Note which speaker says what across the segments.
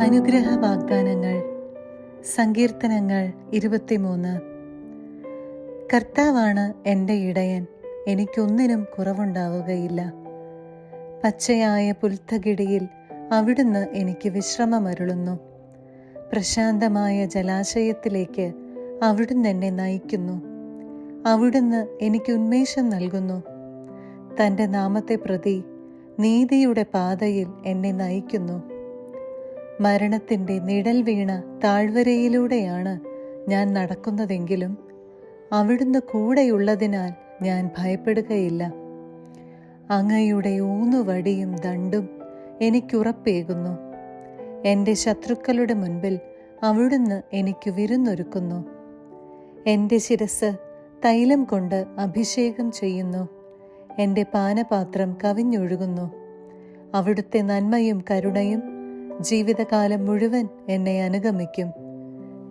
Speaker 1: അനുഗ്രഹ വാഗ്ദാനങ്ങൾ സങ്കീർത്തനങ്ങൾ ഇരുപത്തിമൂന്ന്. കർത്താവാണ് എന്റെ ഇടയൻ എനിക്കൊന്നിനും കുറവുണ്ടാവുകയില്ല. പച്ചയായ പുൽത്തകിടിയിൽ അവിടുന്ന് എനിക്ക് വിശ്രമമരുളുന്നു. പ്രശാന്തമായ ജലാശയത്തിലേക്ക് അവിടുന്ന് എന്നെ നയിക്കുന്നു. അവിടുന്ന് എനിക്ക് ഉന്മേഷം നൽകുന്നു. തന്റെ നാമത്തെ പ്രതി നീതിയുടെ പാതയിൽ എന്നെ നയിക്കുന്നു. മരണത്തിന്റെ നിഴൽ വീണ താഴ്വരയിലൂടെയാണ് ഞാൻ നടക്കുന്നതെങ്കിലും അവിടുന്ന് കൂടെയുള്ളതിനാൽ ഞാൻ ഭയപ്പെടുകയില്ല. അങ്ങയുടെ ഊന്നുവടിയും ദണ്ടും എനിക്കുറപ്പേകുന്നു. എന്റെ ശത്രുക്കളുടെ മുൻപിൽ അവിടുന്ന് എനിക്ക് വിരുന്നൊരുക്കുന്നു. എന്റെ ശിരസ് തൈലം കൊണ്ട് അഭിഷേകം ചെയ്യുന്നു. എന്റെ പാനപാത്രം കവിഞ്ഞൊഴുകുന്നു. അവിടുത്തെ നന്മയും കരുണയും ജീവിതകാലം മുഴുവൻ എന്നെ അനുഗമിക്കും.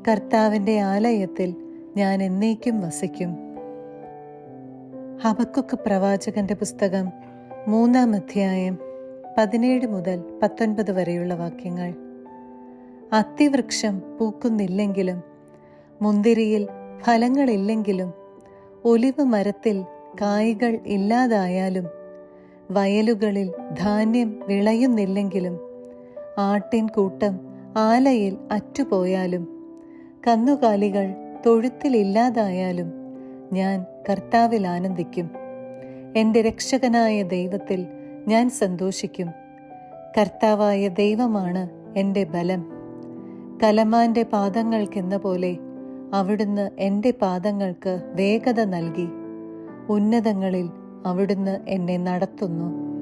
Speaker 1: കർത്താവിന്റെ ആലയത്തിൽ ഞാൻ എന്നേക്കും വസിക്കും. ഹബക്കുക്ക് പ്രവാചകന്റെ പുസ്തകം മൂന്നാം അധ്യായം പതിനേഴ് മുതൽ പത്തൊൻപത് വരെയുള്ള വാക്യങ്ങൾ. അത്തിവൃക്ഷം പൂക്കുന്നില്ലെങ്കിലും മുന്തിരിയിൽ ഫലങ്ങളില്ലെങ്കിലും ഒലിവ് മരത്തിൽ കായ്കൾ ഇല്ലാതായാലും വയലുകളിൽ ധാന്യം വിളയുന്നില്ലെങ്കിലും ആട്ടിൻ കൂട്ടം ആലയിൽ അറ്റുപോയാലും കന്നുകാലികൾ തൊഴുത്തിലില്ലാതായാലും ഞാൻ കർത്താവിൽ ആനന്ദിക്കും. എന്റെ രക്ഷകനായ ദൈവത്തിൽ ഞാൻ സന്തോഷിക്കും. കർത്താവായ ദൈവമാണ് എന്റെ ബലം. കലമാന്റെ പാദങ്ങൾക്കെന്ന പോലെ അവിടുന്ന് എന്റെ പാദങ്ങൾക്ക് വേഗത നൽകി. ഉന്നതങ്ങളിൽ അവിടുന്ന് എന്നെ നടത്തുന്നു.